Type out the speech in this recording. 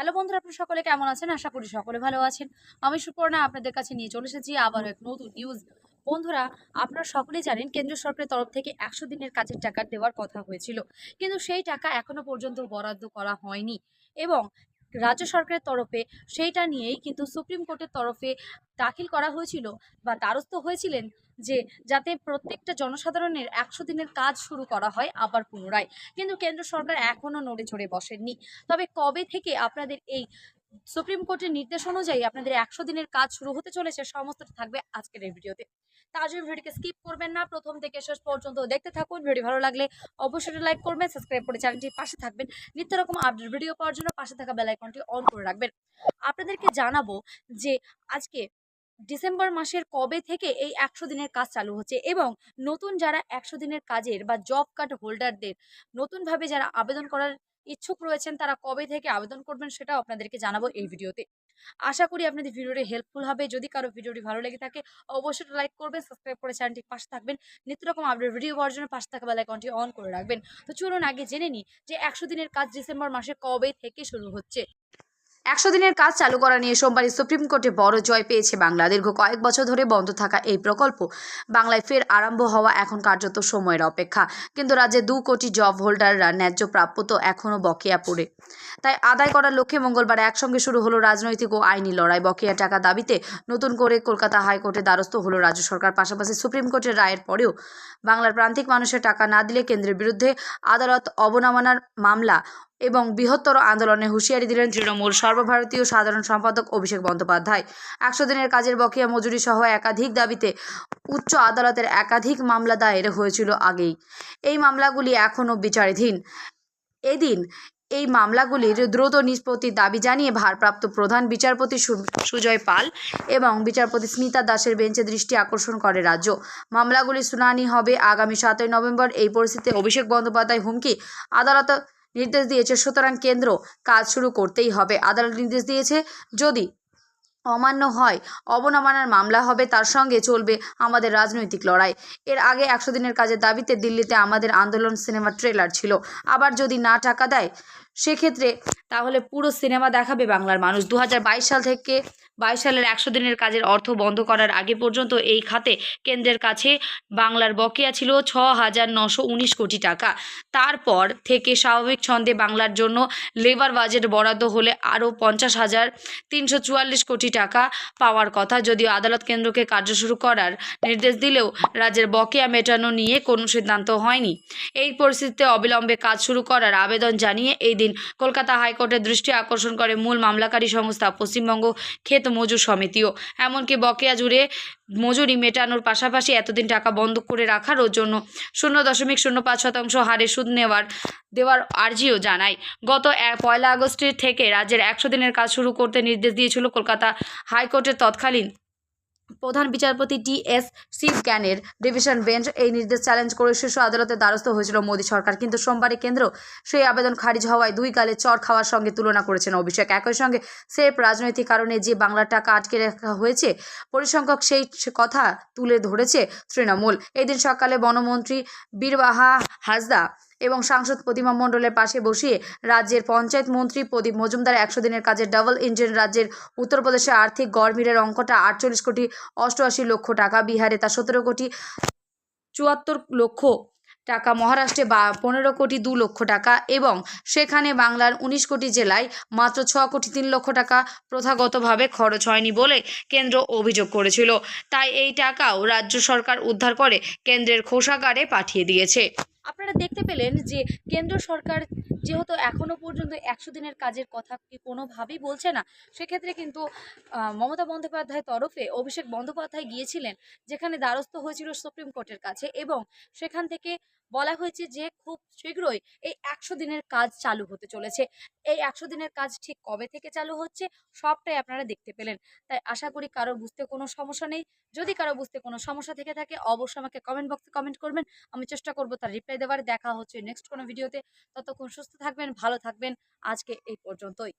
Hello বন্ধুরা, আপনারা সকলে কেমন আছেন? আশা করি সকলে ভালো আছেন। আমি সুপর্ণা, আপনাদের কাছে নিয়ে চলে এসেছি আবারও এক নতুন নিউজ বন্ধুরা, আপনারা সকলেই জানেন কেন্দ্র সরকারের তরফ থেকে একশো দিনের কাজের টাকা দেওয়ার কথা হয়েছিল। কিন্তু সেই টাকা এখনও পর্যন্ত বরাদ্দ করা হয়নি। এবং রাজ্য সরকারের তরফে সেইটা নিয়েই কিন্তু সুপ্রিম কোর্টের তরফে দাখিল করা হয়েছিল বা দ্বারস্থ হয়েছিলেন যে যাতে প্রত্যেকটা জনসাধারণের একশো দিনের কাজ শুরু করা হয় আবার পুনরায়। কিন্তু কেন্দ্র সরকার এখনও নড়ে চড়ে বসেননি। তবে কবে থেকে আপনাদের এই সুপ্রিম কোর্টের নির্দেশ অনুযায়ী আপনাদের একশো দিনের কাজ শুরু হতে চলেছে, সমস্তটা থাকবে আজকের এই ভিডিওতে। তার জন্য ভিডিওকে স্কিপ করবেন না। প্রথম থেকে শেষ পর্যন্ত দেখতে থাকুন। ভিডিও ভালো লাগলে অবশ্যই লাইক করবেন সাবস্ক্রাইব করে চ্যানেলটির পাশে থাকবেন। নিত্য রকম আপডেট ভিডিও পাওয়ার জন্য পাশে থাকা বেল আইকনটি অন করে রাখবেন। আপনাদেরকে জানাব যে আজকে ডিসেম্বর মাসের কবে থেকে এই একশো দিনের কাজ চালু হচ্ছে এবং নতুন যারা একশো দিনের কাজের বা জব কার্ড হোল্ডারদের নতুনভাবে যারা আবেদন করার ইচ্ছুক রয়েছেন, তারা কবে থেকে আবেদন করবেন সেটাও আপনাদেরকে জানাব এই ভিডিওতে আশা করি আপনাদের ভিডিওটি হেল্পফুল হবে। যদি কারও ভিডিওটি ভালো লেগে থাকে, অবশ্যই লাইক করবেন সাবস্ক্রাইব করে চ্যানেলটি পাশে থাকবেন। নিত্য রকম আপডেট ভিডিও পাওয়ার জন্য পাশে থাকা বেলাইকনটি অন করে রাখবেন। তো চলুন আগে জেনে নিই যে একশো দিনের কাজ ডিসেম্বর মাসে কবে থেকে শুরু হচ্ছে। একশো দিনের কাজ চালু করা নিয়ে সোমবারই সুপ্রিম কোর্টে বড় জয় পেয়েছে বাংলা। দীর্ঘ কয়েক বছর ধরে বন্ধ থাকা এই প্রকল্প বাংলায় ফের আরম্ভ হওয়া এখন কার্যত সময়ের অপেক্ষা। কিন্তু রাজ্যে দু কোটি জব হোল্ডাররা ন্যায্য প্রাপ্য তো এখনও বকেয়া পড়ে। তাই আদায় করার লক্ষ্যে মঙ্গলবার একসঙ্গে শুরু হলো রাজনৈতিক ও আইনি লড়াই। বকেয়া টাকা দাবিতে নতুন করে কলকাতা হাইকোর্টে দ্বারস্থ হলো রাজ্য সরকার। পাশাপাশি সুপ্রিম কোর্টের রায়ের পরেও বাংলার প্রান্তিক মানুষের টাকা না দিলে কেন্দ্রের বিরুদ্ধে আদালত অবমাননার মামলা এবং বৃহত্তর আন্দোলনে হুঁশিয়ারি দিলেন তৃণমূল সর্বভারতীয় সাধারণ সম্পাদক অভিষেক বন্দ্যোপাধ্যায়। একশো দিনের কাজের বকেয়া মজুরি সহ একাধিক দাবিতে উচ্চ আদালতের একাধিক মামলা দায়ের হয়েছিল আগেই। এই মামলাগুলি এখনও বিচারাধীন। এদিন এই মামলাগুলির দ্রুত নিষ্পত্তির দাবি জানিয়ে ভারপ্রাপ্ত প্রধান বিচারপতি সুজয় পাল এবং বিচারপতি স্মিতা দাসের বেঞ্চে দৃষ্টি আকর্ষণ করে রাজ্য। মামলাগুলির শুনানি হবে আগামী সাতই নভেম্বর। এই পরিস্থিতিতে অভিষেক বন্দ্যোপাধ্যায় হুমকি, আদালত নির্দেশ দিয়েছে, সুতরাং কেন্দ্র কাজ শুরু করতেই হবে। আদালত নির্দেশ দিয়েছে, যদি অমান্য হয় অবনমানার মামলা হবে, তার সঙ্গে চলবে আমাদের রাজনৈতিক লড়াই। এর আগে একশো দিনের কাজের দাবিতে দিল্লিতে আমাদের আন্দোলন সিনেমার ট্রেলার ছিল। আবার যদি না টাকা দেয় সেক্ষেত্রে তাহলে পুরো সিনেমা দেখাবে বাংলার মানুষ। দু হাজার বাইশ সাল থেকে বাইশ সালের একশো দিনের কাজের অর্থ বন্ধ করার আগে পর্যন্ত এই খাতে কেন্দ্রের কাছে বাংলার বকেয়া ছিল ছ হাজার নশো উনিশ কোটি টাকা। তারপর থেকে স্বাভাবিক ছন্দে বাংলার জন্য লেবার বাজেট বরাদ্দ হলে আরও পঞ্চাশ হাজার তিনশো চুয়াল্লিশ কোটি টাকা পাওয়ার কথা। যদিও আদালত কেন্দ্রকে কার্য শুরু করার নির্দেশ দিলেও রাজ্যের বকেয়া মেটানো নিয়ে কোনো সিদ্ধান্ত হয়নি। এই পরিস্থিতিতে অবিলম্বে কাজ শুরু করার আবেদন জানিয়ে এই দিন কলকাতা হাইকোর্টের দৃষ্টি আকর্ষণ করে মূল মামলাকারী সংস্থা পশ্চিমবঙ্গ ক্ষেত মজুর সমিতিও। এমনকি বকেয়া জুড়ে মজুরি মেটানোর পাশাপাশি এতদিন টাকা বন্ধ করে রাখারও জন্য শূন্য দশমিক শূন্য পাঁচ শতাংশ হারে সুদ নেওয়ার, দেওয়ার আর্জিও জানায়। গত পয়লা আগস্টের থেকে রাজ্যের একশো দিনের কাজ শুরু করতে নির্দেশ দিয়েছিল কলকাতা হাইকোর্টের তৎকালীন প্রধান বিচারপতি টি এস শিব জ্ঞানের ডিভিশন বেঞ্চ এই নির্দেশ চ্যালেঞ্জ করে শীর্ষ আদালতে দ্বারস্থ হয়েছিল মোদী সরকার। কিন্তু সোমবারে কেন্দ্র সেই আবেদন খারিজ হওয়ায় দুই গালে চর খাওয়ার সঙ্গে তুলনা করেছেন অভিষেক। একই সঙ্গে সেফ রাজনৈতিক কারণে যে বাংলার টাকা আটকে রাখা হয়েছে, পরিসংখ্যক সেই কথা তুলে ধরেছে তৃণমূল। এদিন সকালে বনমন্ত্রী বীরবাহা হাসদা এবং সাংসদ প্রতিমা মণ্ডলের পাশে বসিয়ে রাজ্যের পঞ্চায়েত মন্ত্রী প্রদীপ মজুমদার একশো দিনের কাজের ডাবল ইঞ্জিন, রাজ্যের উত্তরপ্রদেশে আর্থিক গড়মিলের অঙ্কটা আটচল্লিশ কোটি অষ্টআশি লক্ষ টাকা, বিহারে তা সতেরো কোটি চুয়াত্তর লক্ষ টাকা, মহারাষ্ট্রে বা পনেরো কোটি দু লক্ষ টাকা এবং সেখানে বাংলার উনিশ কোটি জেলায় মাত্র ছ কোটি তিন লক্ষ টাকা প্রথাগতভাবে খরচ হয়নি বলে কেন্দ্র অভিযোগ করেছিল। তাই এই টাকাও রাজ্য সরকার উদ্ধার করে কেন্দ্রের কোষাগারে পাঠিয়ে দিয়েছে। আপনারা দেখতে পেলেন যে কেন্দ্র সরকার যেহেতু এখনও পর্যন্ত একশো দিনের কাজের কথা কোনোভাবেই বলছে না, সেক্ষেত্রে কিন্তু মমতা বন্দ্যোপাধ্যায়ের তরফে অভিষেক বন্দ্যোপাধ্যায় গিয়েছিলেন, যেখানে দ্বারস্থ হয়েছিল সুপ্রিম কোর্টের কাছে এবং সেখান থেকে বলা হয়েছে যে খুব শীঘ্রই এই একশো দিনের কাজ চালু হতে চলেছে। এই একশো দিনের কাজ ঠিক কবে থেকে চালু হচ্ছে সবটাই আপনারা দেখতে পেলেন। তাই আশা করি কারও বুঝতে কোনো সমস্যা নেই। যদি কারও বুঝতে কোনো সমস্যা থেকে থাকে অবশ্যই আমাকে কমেন্ট বক্সে কমেন্ট করবেন। আমি চেষ্টা করব তার রিপ্লাই দেওয়ার। দেখা হচ্ছে নেক্সট কোনো ভিডিওতে ততক্ষণ সুস্থ থাকবেন, ভালো থাকবেন। আজকে এই পর্যন্তই।